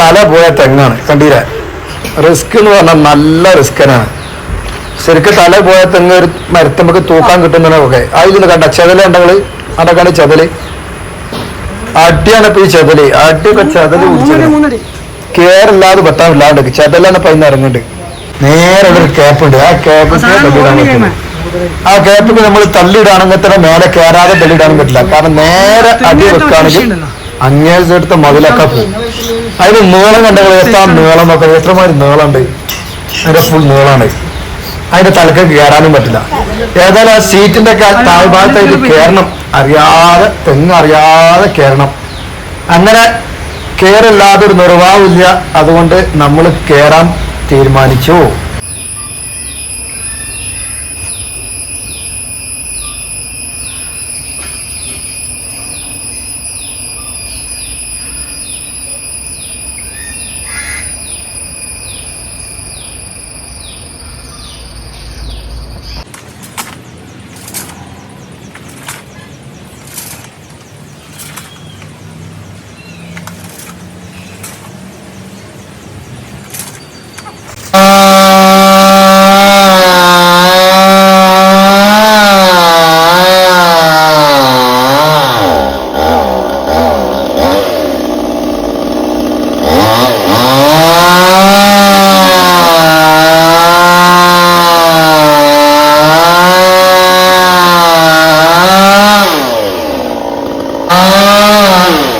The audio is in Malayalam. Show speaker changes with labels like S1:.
S1: തല പോയ തെങ്ങാണ് കണ്ടീരാ റിസ്ക് എന്ന് പറഞ്ഞാൽ നല്ല റിസ്ക് റിസ്കനാണ് ശരിക്കും തല പോയ തെങ്ങ് ഒരു മരത്തുമ്പക്ക് തൂക്കാൻ കിട്ടുന്നതിനൊക്കെ. അതിൽ കണ്ട ചെതല ഉണ്ടെങ്കിൽ അവിടെ കണ്ട ചെതൽ? അടിയാണ് ഇപ്പൊ ഈ ചെതൽ. അടിയൊക്കെ ചെതൽ കേറില്ലാതെ പറ്റാമില്ലാണ്ട് ചെതലാണ് ഇപ്പൊ പൈന ഇറങ്ങുന്നുണ്ട് നേരെ ഒരു ക്യാപ്പ് ഉണ്ട്. ആ ക്യാപ്പ് ആ ക്യാപ്പിന് നമ്മൾ തള്ളിയിടാണെങ്കിൽ തന്നെ മേലെ കയറാതെ തള്ളിയിടാനും പറ്റില്ല. കാരണം നേരെ അടി വെക്കുകയാണെങ്കിൽ അങ്ങേടുത്ത മതിലൊക്കെ അതിന് നീളം കണ്ടെങ്കിൽ എത്ര നീളം നോക്കാം എത്രമാതിരി നീളമുണ്ട്. അതിന്റെ ഫുൾ നീളമാണ്. അതിന്റെ തലക്ക് കയറാനും പറ്റില്ല. ഏതായാലും ആ സീറ്റിന്റെ ഒക്കെ താഴ്ഭാഗത്തായിട്ട് കയറണം അറിയാതെ തെങ്ങ് അറിയാതെ കയറണം അങ്ങനെ കയറില്ലാതെ ഒരു നിർവാഹമില്ല അതുകൊണ്ട് നമ്മൾ കയറാൻ തീരുമാനിച്ചു. Ah! ah!